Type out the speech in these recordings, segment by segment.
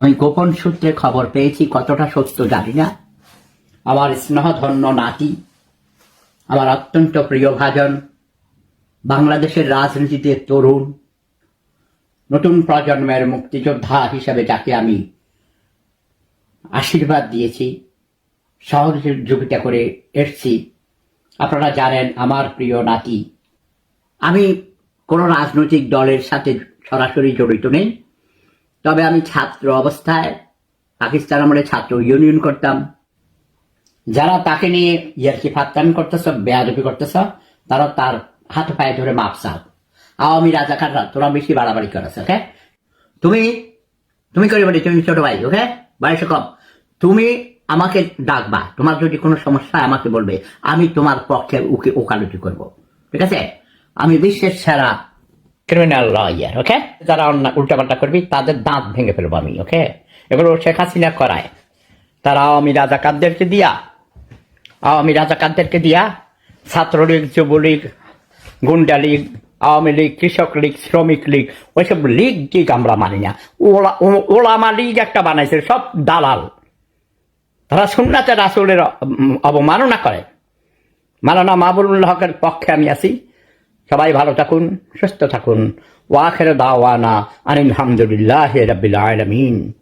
আমি গোপন সূত্রে খবর পেয়েছি, কতটা সত্য জানি না। আমার স্নেহধন্য নাতি, আমার অত্যন্ত প্রিয় ভাজন, বাংলাদেশের রাজনীতিতে তরুণ, নতুন প্রজন্মের মুক্তিযোদ্ধা হিসেবে যাকে আমি আশীর্বাদ দিয়েছি, সহযোগিতা করে এসছি। আপনারা জানেন, আমার প্রিয় নাতি, আমি কোনো রাজনৈতিক দলের সাথে সরাসরি জড়িত নেই। তবে আমি ছাত্র অবস্থায় পাকিস্তান আমলে ছাত্র ইউনিয়ন করতাম। যারা তাকে নিয়ে ইয়ারকি ফাত্তান করতেছ, বেয়াদবি করতেছ, তারা তার হাত পায়ে ধরে মাপ চাও। আওয়ামী রাজাকাররা, তোরা বেশি বাড়াবাড়ি করেছ ওকে? তুমি তুমি করে বলি, তুমি ছোট ভাই, ওকে? বয়সে কম। তুমি আমাকে ডাকবা, তোমার যদি কোনো সমস্যা আমাকে বলবে, আমি তোমার পক্ষে উকে ওকালতি করব। ঠিক আছে? আমি বিশ্বের সেরা ক্রিমিনাল লয়ার ওকে যারা অন্য উল্টাপাল্টা করবি, তাদের দাঁত ভেঙে ফেলব আমি ওকে এগুলো শেখ হাসিনা করায়। তারা আওয়ামী রাজা রাজাকারদেরকে দিয়া, আওয়ামী রাজাকারদেরকে দিয়া ছাত্রলীগ, যুবলীগ গুন্ডা লীগ আওয়ামী লীগ, কৃষক লীগ, শ্রমিক লীগ, ওইসব লীগ টিগ আমরা মানি না। ওলা ওলামা লীগ একটা বানাইছে, সব দালাল। তারা সুন্নাতে রাসুলের অবমাননা করে। মালানা মাহবুবুল হকের পক্ষে আমি আছি। সবাই ভালো থাকুন, সুস্থ থাকুন। ওয়াখের দাওয়ানা আনিল হামদুলিল্লাহ রবিল আলমিন।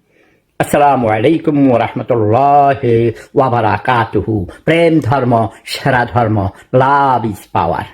আসসালামু আলাইকুম রহমতুল্লাহ ওয়াবারাকাতুহু প্রেম ধর্ম, সেরা ধর্ম, লাভ ইজ পাওয়ার।